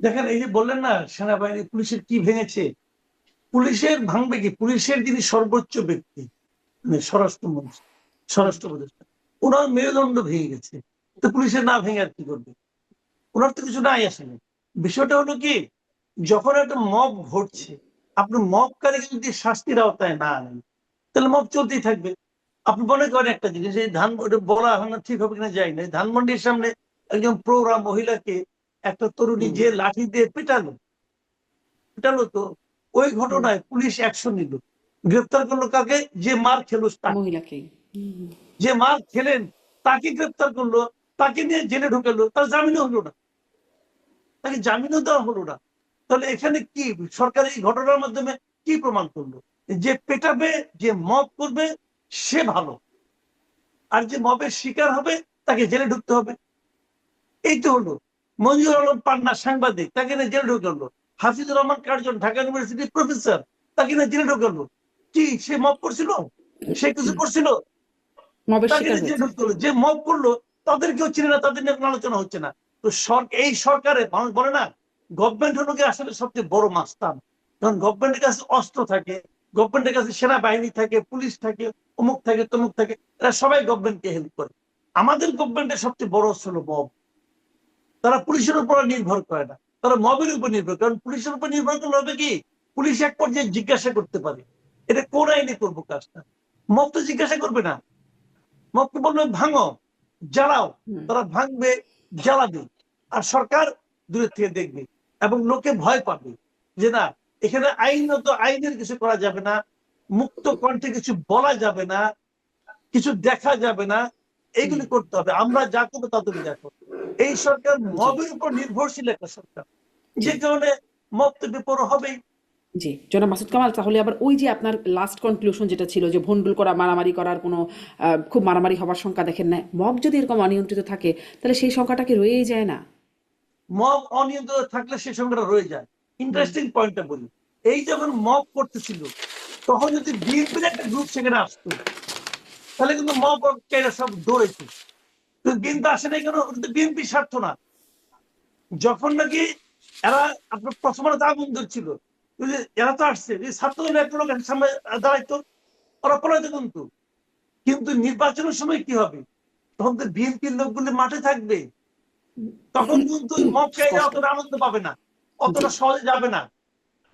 দেখেন, এই যে বললেন না, সেনাবাহিনী পুলিশের কি ভেঙেছে? পুলিশের ভাঙবে কি? পুলিশের যিনি সর্বোচ্চ ব্যক্তি মানে স্বরাষ্ট্রমন্ত্রী, স্বরাষ্ট্র উপদেষ্টা, ওনার মেরুদণ্ড ভেঙে গেছে। তো পুলিশের না ভেঙে আর কি করবে? ওনার তো কিছু নাই আসলে। বিষয়টা হলো কি, যখন একটা মব ঘটছে, আপনি মবকারীকে যদি শাস্তির আওতায় না আনেন, তাহলে মব চলতেই থাকবে। আপনি মনে করেন একটা জিনিস, এই ধান বলা হয় না, ঠিক হবে কিনা যাই না। ধানমন্ডির সামনে একজন প্রৌঢ়া মহিলাকে একটা তরুণী যে লাঠি দিয়ে পেটালো পেটালো তো ওই ঘটনায় পুলিশ অ্যাকশন নিল। গ্রেপ্তার করল কাকে? যে মার খেলো মহিলাকে যে মার খেলেন তাকে গ্রেপ্তার করল তাকে নিয়ে জেলে ঢুকালো তার জামিনও হলো না। তাকে জামিনও দেওয়া হলো না। তাহলে এখানে কি? সরকার এই ঘটনার মাধ্যমে কি প্রমাণ করল? যে পেটাবে যে মব করবে সে ভালো। আর যে মবের শিকার হবে তাকে জেলে ঢুকতে হবে। এই তো হলো। মঞ্জুর আলম পান্না সাংবাদিক তাকে নিয়ে জেলে ঢুকালো। হাফিজুর রহমান কার্জন ঢাকা ইউনিভার্সিটির প্রফেসর তাকে নিয়ে জেলে ঢুকালো। কি সে মব করছিল? সে কিছু করছিল। যে মব করল তাদেরকেও চিনে না তাদের নিয়ে আলোচনা হচ্ছে না। তো এই সরকারে মানুষ বলে না গভর্নমেন্ট হলো কি আসলে সবচেয়ে বড় মাস্তান। কারণ গভর্নমেন্টের কাছে অস্ত্র থাকে গভর্নমেন্টের কাছে সেনাবাহিনী থাকে পুলিশ থাকে অমুক থাকে তমুক থাকে এরা সবাই গভর্নমেন্টকে হেল্প করে। আমাদের গভর্নমেন্টের সবচেয়ে বড় অস্ত্র হলো মব। তারা পুলিশের উপর নির্ভর করে না। তারা মবের উপর নির্ভর কারণ পুলিশের উপর নির্ভর করলে হবে কি? পুলিশ এক পর্যায়ে জিজ্ঞাসা করতে পারে। এটা কোন আইনে করব কাজটা? মব তো জিজ্ঞাসা করবে না। মবকে বলবে ভাঙো জ্বালাও। তারা ভাঙবে জ্বালাবে। আর সরকার দূরের থেকে দেখবে এবং লোকে ভয় পাবে যে না এখানে আইনত আইনের কিছু করা যাবে না মুক্ত কণ্ঠে কিছু বলা যাবে না কিছু দেখা যাবে না। এইগুলি করতে হবে। আমরা যা করব তা তুমি দেখো এই সরকার মবের উপর নির্ভরশীল একটা সরকার। যে কারণে মব তো বিপর হবেই। জি জনাব মাসুদ কামাল তাহলে আবার ওই যে আপনার লাস্ট কনক্লুশন যেটা ছিল যে ভন্ডুল করা মারামারি করার কোনো খুব মারামারি হওয়ার সংখ্যা দেখেন না মব যদি এরকম অনিয়ন্ত্রিত থাকে তাহলে সেই সংখ্যাটা কি রয়েই যায় না? মব অনিয়ন্ত্রিত থাকলে সেই সংখ্যাটা রয়ে যায়। ইন্টারেস্টিং পয়েন্টটা বলি। এই যখন মব করতেছিল তখন যদি বিএনপির একটা গ্রুপ সেখানে আসতো তাহলে কিন্তু মব এরা সব দৌড়েছে বিএনপি আসে নাই কেন? বিএনপি স্বার্থ না। যখন নাকি এরা আপনার প্রথম আলোতে আগুন ধরছিল এরা তো আসছে যে ছাত্রদল একটা সামনে দাঁড়াইতো, ওরা পলাইতো কিন্তু। কিন্তু নির্বাচনের সময় কি হবে? তখন তো বিএনপির লোকগুলি মাঠে থাকবে। তখন কিন্তু আনন্দ পাবে না, অতটা সহজে যাবে না।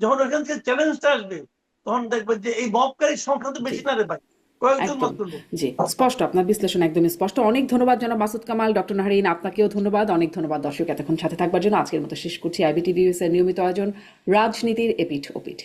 যখন ওখান থেকে চ্যালেঞ্জটা আসবে, তখন দেখবে যে এই মবকারীর সংখ্যা তো বেশি না রে ভাই। জি স্পষ্ট আপনার বিশ্লেষণ একদমই স্পষ্ট। অনেক ধন্যবাদ জনাব মাসুদ কামাল ডক্টর নাহারিন আপনাকেও ধন্যবাদ। অনেক ধন্যবাদ দর্শক এতক্ষণ সাথে থাকবার জন্য। আজকের মতো শেষ করছি। আইবিটিভি এর নিয়মিত আয়োজন রাজনীতির এপিঠ ওপিঠ।